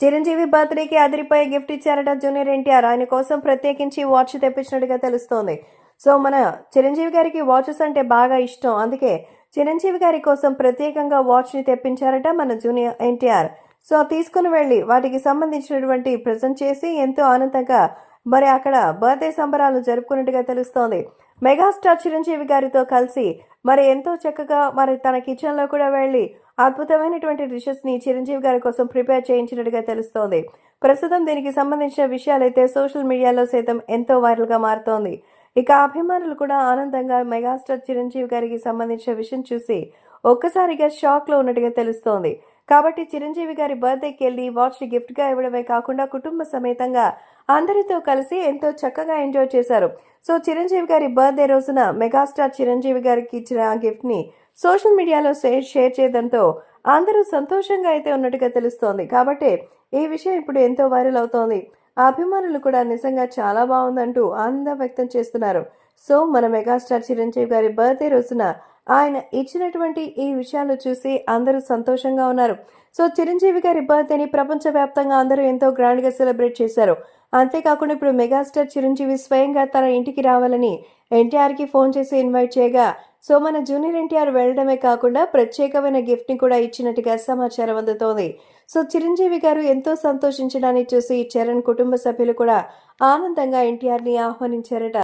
చిరంజీవి బర్త్డేకి అదిరిపోయి గిఫ్ట్ ఇచ్చారట జూనియర్ ఎన్టీఆర్. ఆయన కోసం ప్రత్యేకించి వాచ్ తెప్పించినట్టుగా తెలుస్తోంది. సో మన చిరంజీవి గారికి వాచెస్ అంటే బాగా ఇష్టం. అందుకే చిరంజీవి గారి కోసం ప్రత్యేకంగా వాచ్ని తెప్పించారట మన జూనియర్ ఎన్టీఆర్. సో తీసుకుని వెళ్ళి వాటికి సంబంధించినటువంటి ప్రజెంట్ చేసి ఎంతో ఆనందంగా మరి అక్కడ బర్త్డే సంబరాలు జరుపుకున్నట్టుగా తెలుస్తోంది. మెగాస్టార్ చిరంజీవి గారితో కలిసి మరి ఎంతో చక్కగా మరి తన కిచెన్లో కూడా వెళ్ళి అద్భుతమైనటువంటి డిషెస్ని చిరంజీవి గారి కోసం ప్రిపేర్ చేయించినట్టుగా తెలుస్తోంది. ప్రస్తుతం దీనికి సంబంధించిన విషయాలైతే సోషల్ మీడియాలో సైతం ఎంతో వైరల్గా మారుతోంది. ఇక అభిమానులు కూడా ఆనందంగా మెగాస్టార్ చిరంజీవి గారికి సంబంధించిన విషయం చూసి ఒక్కసారిగా షాక్లో ఉన్నట్టుగా తెలుస్తోంది. కాబట్టి చిరంజీవి గారి బర్త్డేకి వెళ్ళి వాచ్ గిఫ్ట్గా ఇవ్వడమే కాకుండా కుటుంబ సమేతంగా అందరితో కలిసి ఎంతో చక్కగా ఎంజాయ్ చేశారు. సో చిరంజీవి గారి బర్త్డే రోజున మెగాస్టార్ చిరంజీవి గారికి ఇచ్చిన ఆ గిఫ్ట్ని సోషల్ మీడియాలో షేర్ షేర్ చేయడంతో అందరూ సంతోషంగా అయితే ఉన్నట్టుగా తెలుస్తోంది. కాబట్టి ఈ విషయం ఇప్పుడు ఎంతో వైరల్ అవుతోంది. ఆ అభిమానులు కూడా నిజంగా చాలా బాగుందంటూ ఆనందం వ్యక్తం చేస్తున్నారు. సో మన మెగాస్టార్ చిరంజీవి గారి బర్త్డే రోజున ఆయన ఇచ్చినటువంటి ఈ విషయాలు చూసి అందరూ సంతోషంగా ఉన్నారు. సో చిరంజీవి గారి బర్త్డేని ప్రపంచవ్యాప్తంగా అందరూ ఎంతో గ్రాండ్గా సెలబ్రేట్ చేశారు. అంతేకాకుండా ఇప్పుడు మెగాస్టార్ చిరంజీవి స్వయంగా తన ఇంటికి రావాలని ఎన్టీఆర్కి ఫోన్ చేసి ఇన్వైట్ చేయగా సో మన జూనియర్ ఎన్టీఆర్ వెళ్ళడమే కాకుండా ప్రత్యేకమైన గిఫ్ట్ని కూడా ఇచ్చినట్టుగా సమాచారం అందుతోంది. సో చిరంజీవి గారు ఎంతో సంతోషించడాన్ని చూసి చరణ్ కుటుంబ సభ్యులు కూడా ఆనందంగా ఎన్టీఆర్ని ఆహ్వానించారట.